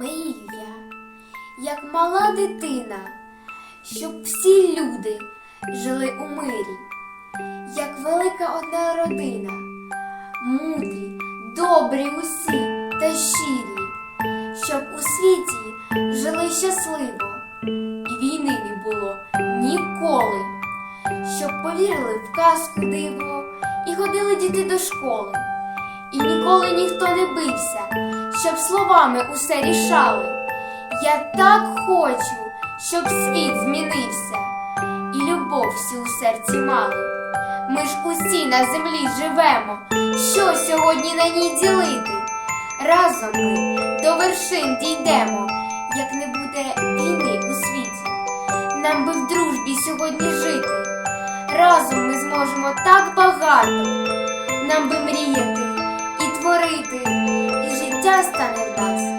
Мрію як мала дитина, щоб всі люди жили у мирі, як велика одна родина, мудрі, добрі усі та щирі, щоб у світі жили щасливо, і війни не було ніколи, щоб повірили в казку диво і ходили діти до школи. І ніколи ніхто не бився, щоб словами усе рішали. Я так хочу, щоб світ змінився, і любов всі у серці мали. Ми ж усі на землі живемо, що сьогодні на ній ділити? Разом ми до вершин дійдемо, як не буде війни у світі. Нам би в дружбі сьогодні жити. Разом ми зможемо так багато. Нам би мріяти і творити, Just an Eldas.